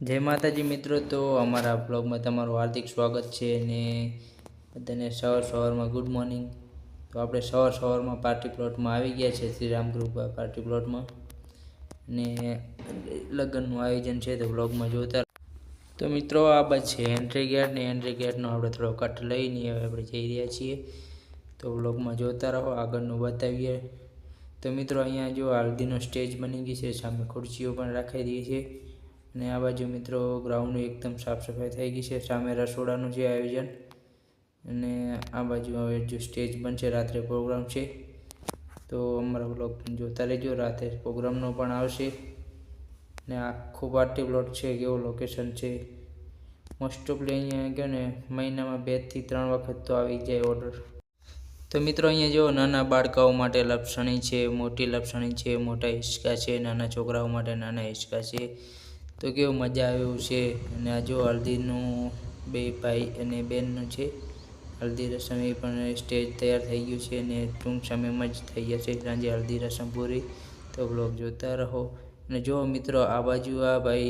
જય માતાજી મિત્રો, તો અમારા બ્લોગમાં તમારું હાર્દિક સ્વાગત છે અને બધાને સવાર સવારમાં ગુડ મોર્નિંગ. તો આપણે સવાર સવારમાં પાર્ટી પ્લોટમાં આવી ગયા છે શ્રી રામકૃપા પાર્ટી પ્લોટમાં. અને લગ્નનું આયોજન છે, તો બ્લોગમાં જોતા તો મિત્રો, આ બસ છે એન્ટ્રી ગેટ ને એન્ટ્રી ગેટનો આપણે થોડો કટ લઈને હવે આપણે જઈ રહ્યા છીએ. તો બ્લોગમાં જોતા રહો, આગળનું બતાવીએ. તો મિત્રો, અહીંયા જો હલ્દીનો સ્ટેજ બની ગઈ છે, સામે ખુરશીઓ પણ રાખી દઈએ છે. અને આ બાજુ મિત્રો ગ્રાઉન્ડ એકદમ સાફ સફાઈ થઈ ગઈ છે. સામે રસોડાનું છે આયોજન અને આ બાજુ હવે જો સ્ટેજ બનશે, રાત્રે પ્રોગ્રામ છે. તો અમારા બ્લોગ જોતા રહેજો. રાત્રે પ્રોગ્રામનો પણ આવશે. ને આખો પાર્ટી પ્લોટ છે, કેવો લોકેશન છે. મોસ્ટ ઓફલી અહીંયા કહો ને મહિનામાં બેથી ત્રણ વખત તો આવી જાય ઓર્ડર તો મિત્રો અહીંયા જો નાના બાળકાઓ માટે લપસણી છે, મોટી લપસણી છે, મોટા હિંચકા છે, નાના છોકરાઓ માટે નાના હિંચકા છે. તો કેવું મજા આવે એવું છે? અને આ જો હલ્દીનું બે ભાઈ અને બેનનું છે. હલ્દી રસમ એ પણ સ્ટેજ તૈયાર થઈ ગયું છે અને ટૂંક સમયમાં જ થઈ જશે. સાંજે હલ્દી રસમ પૂરી. તો બ્લોગ જોતા રહો. અને જો મિત્રો, આ બાજુ આ ભાઈ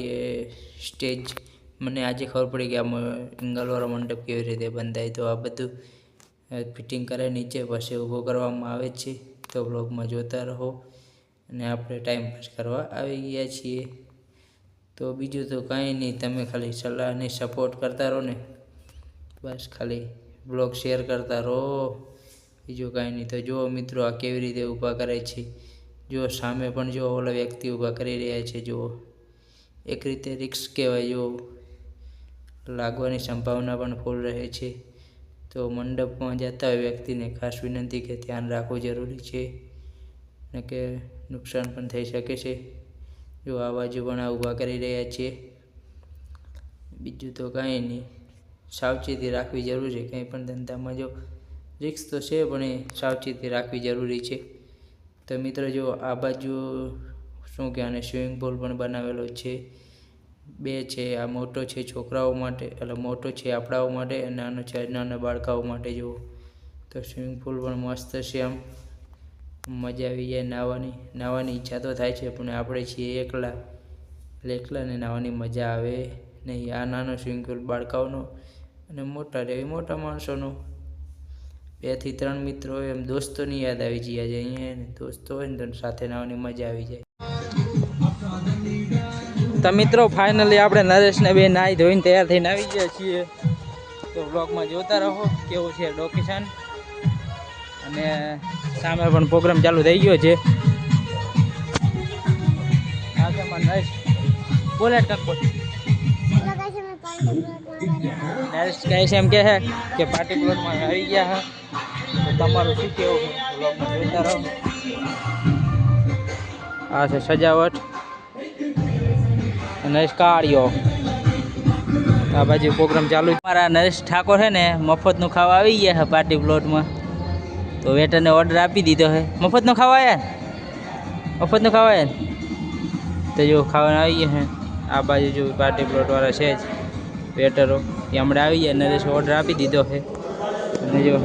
સ્ટેજ, મને આજે ખબર પડી કે આ ઇંગલવાળો મંડપ કેવી રીતે બંધાય. તો આ બધું ફિટિંગ કરે નીચે પછી ઊભો કરવામાં આવે છે. તો બ્લોગમાં જોતા રહો. અને આપણે ટાઈમ પાસ કરવા આવી ગયા છીએ. તો બીજું તો કાંઈ નહીં, તમે ખાલી સલાહ અને સપોર્ટ કરતા રહો ને. બસ ખાલી બ્લોગ શેર કરતા રહો. બીજું કાંઈ નહીં તો જુઓ મિત્રો આ કેવી રીતે ઊભા કરે છે. જુઓ સામે પણ જો ઓલા વ્યક્તિ ઊભા કરી રહ્યા છે, જુઓ. એક રીતે રિક્સ કહેવાય જો લાગવાની સંભાવના પણ ફૂલ રહે છે. તો મંડપમાં જતા હોય વ્યક્તિને ખાસ વિનંતી કે ધ્યાન રાખવું જરૂરી છે ને કે નુકસાન પણ થઈ શકે છે. જો આ બાજુ પણ ઊભા કરી રહ્યા છીએ. બીજું તો કાંઈ નહીં. સાવચેતી રાખવી જરૂરી છે. કંઈ પણ ધંધામાં જો રિક્સ તો છે, પણ એ સાવચેતી રાખવી જરૂરી છે. તો મિત્રો, જો આ બાજુ શું કે આને સ્વિમિંગ પુલ પણ બનાવેલો છે. બે છે, આ મોટો છે છોકરાઓ માટે, એટલે મોટો છે આપણાઓ માટે અને નાનો છે નાના બાળકાઓ માટે જુઓ. તો સ્વિમિંગ પુલ પણ મસ્ત છે આમ. મજા આવી જાય નાહવાની. નાહવાની ઈચ્છા તો થાય છે, પણ આપણે છીએ એકલા. એટલે એકલાને નાહવાની મજા આવે નહીં. આ નાનો સ્વિમિંગ પુલ બાળકાઓનો અને મોટા રહે મોટા માણસોનો. બેથી ત્રણ મિત્રો એમ દોસ્તોની યાદ આવી જાય છે અહીંયા દોસ્તો હોય ને સાથે નાહવાની મજા આવી જાય. તો મિત્રો ફાઇનલી આપણે નરેશને બે નાહી ધોઈને તૈયાર થઈને આવી ગયા છીએ. તો બ્લોગમાં જોતા રહો, કેવું છે લોકેશન અને સામે પણ પ્રોગ્રામ ચાલુ થઈ ગયો છે. છે મારો નરેશ કહે એમ કે કે પાર્ટી પ્લોટમાં આવી ગયા છે. તમારું શું કેવું આ છે સજાવટ. નરેશ કાળિયો આ બાજુ પ્રોગ્રામ ચાલુ. મારા નરેશ ઠાકોર છે ને, મફતનું ખાવા આવી ગયા છે પાર્ટી પ્લોટમાં તો વેટરને ઓર્ડર આપી દીધો છે મફતનો ખાવા મફતનો મફતનું ખાવા આવ્યા તો જો ખાવાનું આવી ગયા છે આ બાજુ જો પાર્ટી પ્લોટવાળા છે જ વેટરો. એ હમણાં આવી ગયા, નરેશ ઓર્ડર આપી દીધો છે અને જો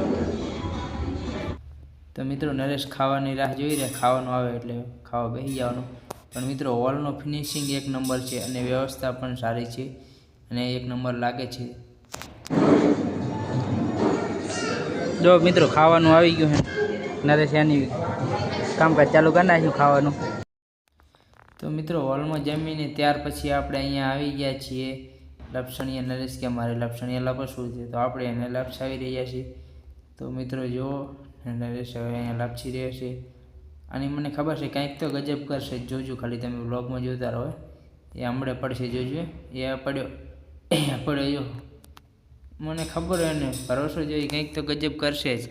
તો મિત્રો, નરેશ ખાવાની રાહ જોઈ રહ્યા. ખાવાનું આવે એટલે ખાવા બેસી જવાનું. પણ મિત્રો હોલનો ફિનિશિંગ એક નંબર છે અને વ્યવસ્થા પણ સારી છે અને એક નંબર લાગે છે. જો મિત્રો ખાવાનું આવી ગયું છે. નરેશ એની કામકાજ ચાલુ કરી નાખ્યું ખાવાનું. તો મિત્રો હોલમાં જમીને ત્યાર પછી આપણે અહીંયા આવી ગયા છીએ. લપસણીયા નરેશ કે મારે લપસણીયા લપસવું છે, તો આપણે એને લપસાવી રહ્યા છીએ. તો મિત્રો જુઓ નરેશ હવે અહીંયા લપસી રહ્યા છે. આની મને ખબર છે કંઈક તો ગજબ કરશે જોજો, ખાલી તમે બ્લોગમાં જોતા રહો. એ હમણાં પડશે જોજો, એ પડ્યો પડ્યો જો મને ખબર હોય ને, ભરોસો જોઈએ કંઈક તો ગજબ કરશે જ.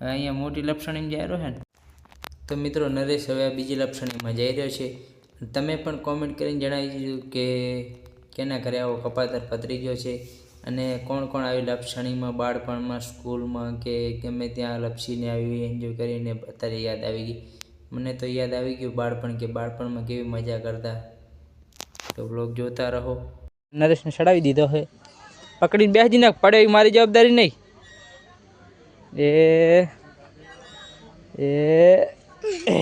અહીંયા મોટી લપસણીમાં જઈ રહ્યો ને? તો મિત્રો, નરેશ હવે આ બીજી લપસણીમાં જઈ રહ્યો છે. તમે પણ કોમેન્ટ કરીને જણાવી દીધું કે કેના ઘરે આવો કપાતર પતરી ગયો છે અને કોણ કોણ આવી લપસણીમાં બાળપણમાં સ્કૂલમાં કે ગમે ત્યાં લપસીને આવી એન્જોય કરીને અત્યારે યાદ આવી ગઈ? મને તો યાદ આવી ગયું બાળપણ કે બાળપણમાં કેવી મજા કરતા. તો બ્લોગ જોતા રહો. નરેશને ચડાવી દીધો છે પકડીને બેસી નાખ પડે એવી મારી જવાબદારી નહીં. એ એ એ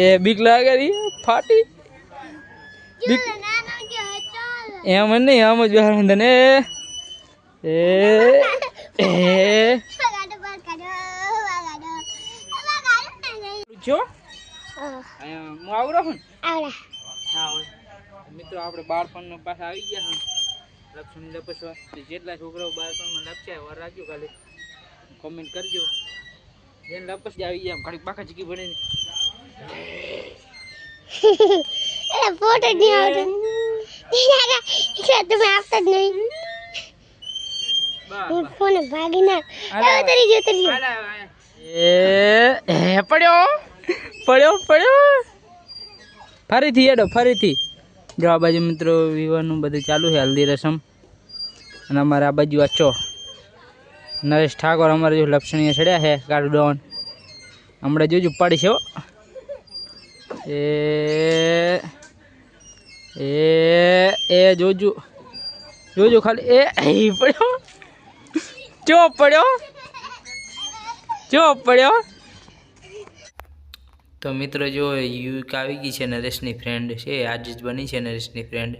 એ બીક લાગે રી ફાટી. બીક એમ નહીં આમ જ બેહાડવાનું તને એ એ. જો. હું. આવડો? હા મિત્રો આપણે બાળપણનો પાછા આવી ગયા હા. લક્ષણ લપસવા તો જેટલા છોકરાઓ બાળપણમાં લપસ્યા વાર રાખજો ખાલી. કોમેન્ટ કરજો. જેને લપસ આવી ગયા ઘડીક બાકા ચીકી ભણે ફોટો નહીં આવતો. એટલે તમે આપતા જ નહીં. હું ફોન ભાગી નાખ એ ઉતરી ગયો ઉતરી ગયો. એ એ પડ્યો? પડ્યો પડ્યો? ફરીથી એડો ફરીથી. જો આ બાજુ મિત્રો વિવાહનું બધું ચાલુ છે, હલ્દી, રસમ. અને અમારે આ બાજુ આ નરેશ ઠાકોર અમારે જો લપસણીએ ચડ્યા છે કાઢું ડોન હમણાં જોજો પડી છે એ એ એ, જોજો. જોજો ખાલી. એ, પડ્યો. ચો પડ્યો? ચો પડ્યો? તો મિત્રો જો યુક આવી ગઈ છે નરેશની ફ્રેન્ડ છે, આજે જ બની છે નરેશની ફ્રેન્ડ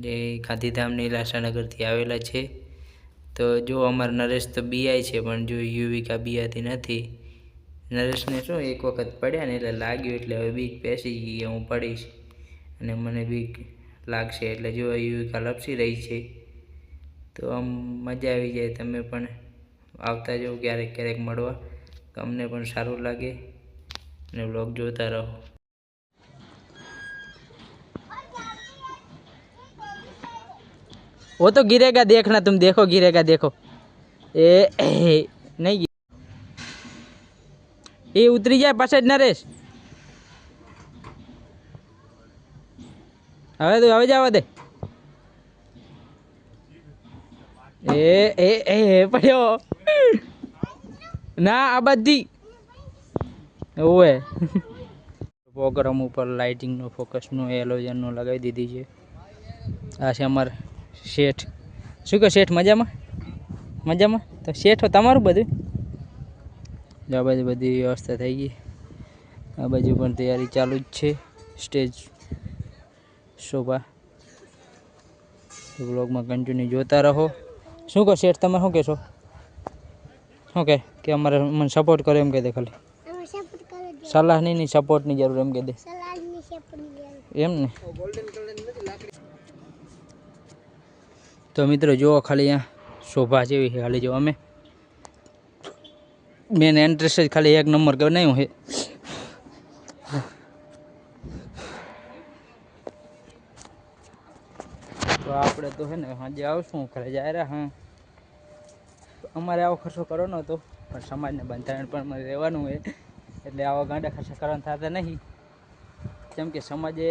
જે ગાંધીધામ નીલાશાનગરથી આવેલા છે. તો જો અમારા નરેશ તો બીઆઈ છે, પણ જો યુવિકા બીયાતી નથી. નરેશને શું એક વખત પડ્યા ને એટલે લાગ્યું, એટલે હવે બીક પેસી ગઈ હું પડીશ. અને મને બીક લાગશે, એટલે જો યુવિકા લપસી રહી છે, તો આમ મજા આવી જાય. તમે પણ આવતા જાઓ, ક્યારેક ક્યારેક મળવા. તો અમને પણ સારું લાગે. અને બ્લોગ જોતા રહો वो तो गिरेगा देखना तुम देखो गिरेगा देखो ए, ए नहीं गिर- એ ઉતરી જાય પાછળ જ નરેશ હવે તું હવે જવા દે એ એ એ એ પડ્યો ના આ બધી ઓવે. પ્રોગ્રામ ઉપર લાઇટિંગનો ફોકસનું એલોજનનું લગાવી દીધી છે. આ છે અમાર શેઠ. શું કહો શેઠ, મજામાં? મજામાં? તો શેઠ તમારું બધું? આ બાજુ બધી વ્યવસ્થા થઈ ગઈ. આ બાજુ પણ તૈયારી ચાલુ જ છે. સ્ટેજ શોભા. બ્લોગમાં કન્ટિન્યુ જોતા રહો. શું કહો શેઠ, તમે શું કહેશો? શું કહે? કે અમારે મને સપોર્ટ કરો એમ કહે ખાલી અમે સપોર્ટ કરો છો સલાહની નહીં સપોર્ટની જરૂર એમ કે દે. ની એમ ને? તો મિત્રો જુઓ ખાલી અહીંયા શોભા જેવી છે. ખાલી જો અમે. મેન એન્ટ્રેસ જ ખાલી એક નંબર બનાવ્યું છે તો આપણે તો છે ને સાંજે આવશું ઘરે જાય રહ્યા હા. અમારે આવો ખર્ચો કરો નહોતો પણ સમાજને બંધારણ પણ રહેવાનું હોય. એટલે આવા ગાંડા ખર્ચા કરવાના થતા નહીં. જેમ કે સમાજે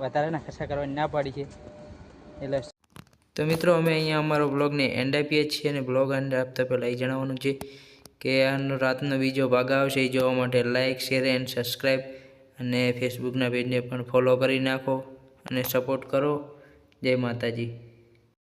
વધારાના ખર્ચા કરવાની ના પાડી છે. એટલે તો મિત્રો, અમે અહીંયા અમારો બ્લોગને એન્ડ આપીએ છીએ અને બ્લોગ એન્ડ આપતા પહેલાં એ જણાવવાનું છે કે આનો રાતનો બીજો ભાગ આવશે. એ જોવા માટે લાઇક શેર એન્ડ સબસ્ક્રાઈબ અને ફેસબુકના પેજને પણ ફોલો કરી નાખો અને સપોર્ટ કરો. જય માતાજી.